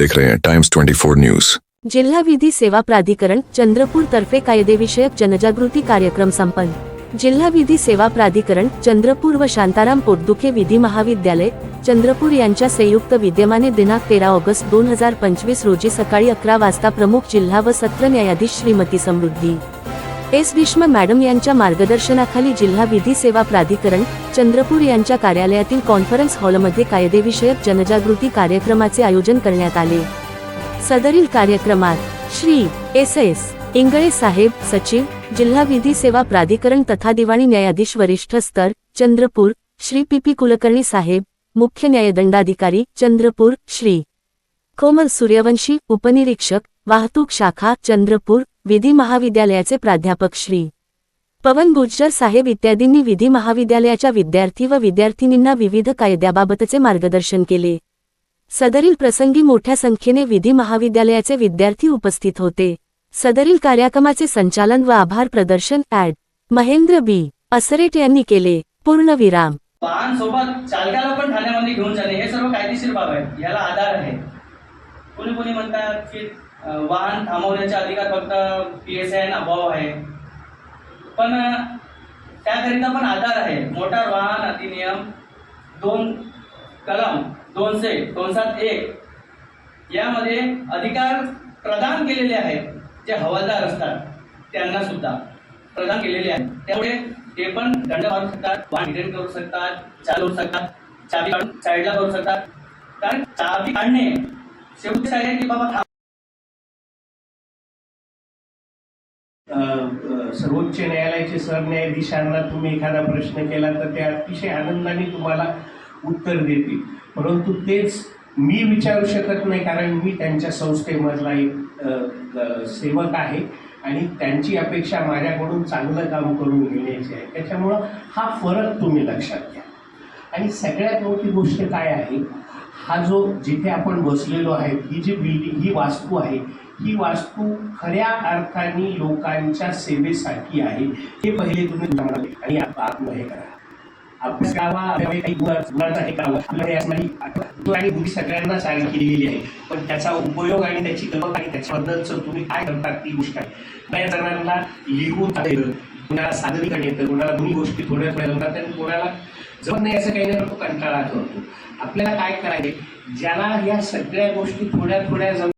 देख रहे हैं टाइम्स 24 न्यूज जिल्हा विधी सेवा प्राधिकरण चंद्रपूर तर्फे कायदेविषयक जनजागृती कार्यक्रम संपन्न. जिल्हा विधी सेवा प्राधिकरण चंद्रपूर व शांताराम पोटदुखे विधी महाविद्यालय चंद्रपूर यांच्या संयुक्त विद्यमाने दिनांक तेरा ऑगस्ट दोन हजार पंचवीस रोजी सकाळी अकरा वाजता प्रमुख जिल्हा व सत्र न्यायाधीश श्रीमती समृद्धी. एस भीष्म मॅडम यांच्या मार्गदर्शनाखाली जिल्हा विधी सेवा प्राधिकरण चंद्रपूर यांच्या कार्यालयातील कॉन्फरन्स हॉलमध्ये कायदेविषयक जनजागृती कार्यक्रमाचे आयोजन करण्यात आले. सदरील कार्यक्रमात श्री एस एस इंगळे साहेब सचिव जिल्हा विधी सेवा प्राधिकरण तथा दिवाणी न्यायाधीश वरिष्ठ स्तर चंद्रपूर श्री पी पी कुलकर्णी साहेब मुख्य न्यायदंडाधिकारी चंद्रपूर श्री कोमल सूर्यवंशी उपनिरीक्षक वाहतूक शाखा चंद्रपूर विधी महाविद्यालयाचे प्राध्यापक श्री. पवन गुज्जर साहेब इत्यादींनी विधी महाविद्यालयाच्या विद्यार्थी व विद्यार्थिनींना विविध कायद्याबाबतचे मार्गदर्शन केले. सदरील प्रसंगी मोठ्या संख्येने विधी महाविद्यालयाचे विद्यार्थी उपस्थित होते. सदरील कार्यक्रमाचे संचालन व आभार प्रदर्शन ऍड महेंद्र बी. असरेट यांनी केले. पूर्णविराम. वाहन सोबत चालकाला पण ठाण्यामध्ये घेऊन जाणे हे सर्व कायदेशीर बाब आहे याला आधार आहे. कोणी कोणी म्हणतात की वाहन थांबवण्याचा अधिकार फक्त पी एस आय अभाव आहे. पण त्याकरिता पण आधार आहे. मोटार वाहन अधिनियम दोन कलम दोनशे दोनसात एक यामध्ये अधिकार प्रदान केलेले आहेत जे हवालदार असतात. त्यांना सुद्धा प्रदान केलेले आहेत. त्यामुळे ते पण दंड मारू शकतात वाहन करू शकतात चालू शकतात चाबी काढून साईडला करू शकतात. कारण चाबी काढणे शेवटी आहे की बाबा सर्वोच्च न्यायालयाचे सरन्यायाधीशांना तुम्ही एखादा प्रश्न केला तर ते अतिशय आनंदाने तुम्हाला उत्तर देतील. परंतु तेच मी विचारू शकत नाही कारण मी त्यांच्या संस्थेमधला एक सेवक आहे आणि त्यांची अपेक्षा माझ्याकडून चांगलं काम करून घेण्याची आहे. त्याच्यामुळं हा फरक तुम्ही लक्षात घ्या. आणि सगळ्यात मोठी गोष्ट काय आहे? हा जो जिथे आपण बसलेलो आहे ही जी बिल्डिंग ही वास्तू आहे ही वास्तू खऱ्या अर्थाने लोकांच्या सेवेसाठी आहे. हे पहिले तुम्ही आणि आत्म हे करा. आपल्या गावा काही हे करावं. आपल्याकडे असणारी आणि बुद्धी सगळ्यांना सांगितली दिलेली आहे. पण त्याचा उपयोग आणि त्याची गमक आणि त्याच्याबद्दलचं तुम्ही काय करतात ती गोष्ट आहे. बऱ्याच जणांना लिहून कोणाला सादरीकरण येतं कोणाला दोन्ही गोष्टी थोड्या थोड्या जमतात आणि कोणाला जमत नाही असं काही नाही तो कंटाळा करतो. आपल्याला काय करायचे ज्याला या सगळ्या गोष्टी थोड्या थोड्या जम